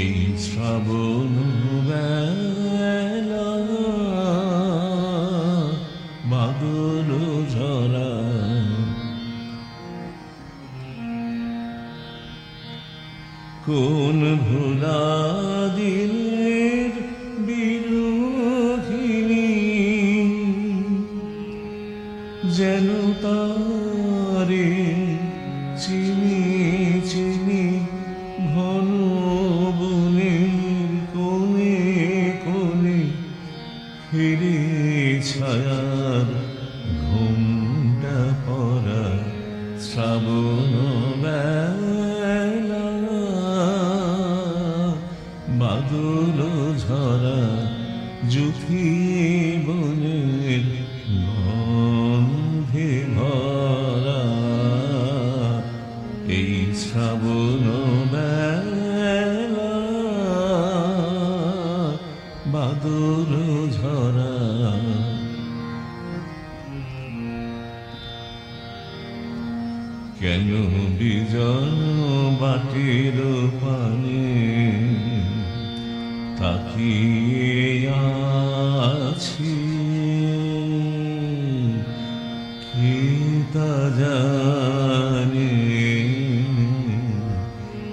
এই শ্রাবণ বাদল ঝরা। কোন ভোলা দিলের বিরোধিনী যেন তারে চিনি ফিরে ছায়ার ঘুমটা পরা শ্রাবণ বেলা। বাদল ঝরা জুথি বনের গন্ধে কেন বিজন বাটির পানে তাকিয়ে আছি? কে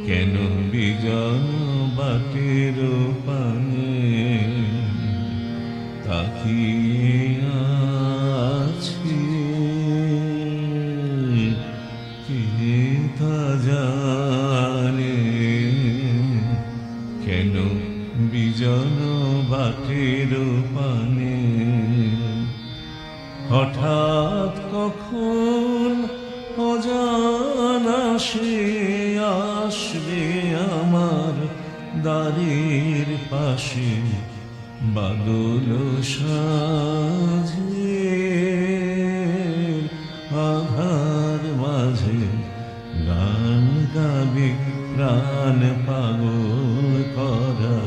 কেন বিজন বাটির পানে তাকিয়ে কে কেন বিজন বাটের পানে? হঠাৎ কখন অজানা সে আসবে আমার দ্বারের পাশে? বাদল সাজে পাগল করা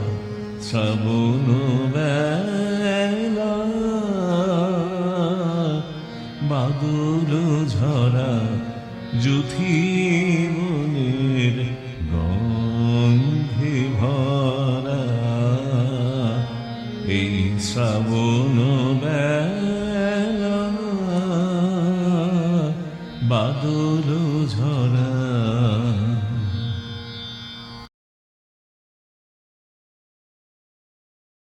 শ্রাবণ বেলা। বাদল ঝরা জুথি মনের গন্ধে ভরা। এই শ্রাবণ বেলা। বাদল ঝরা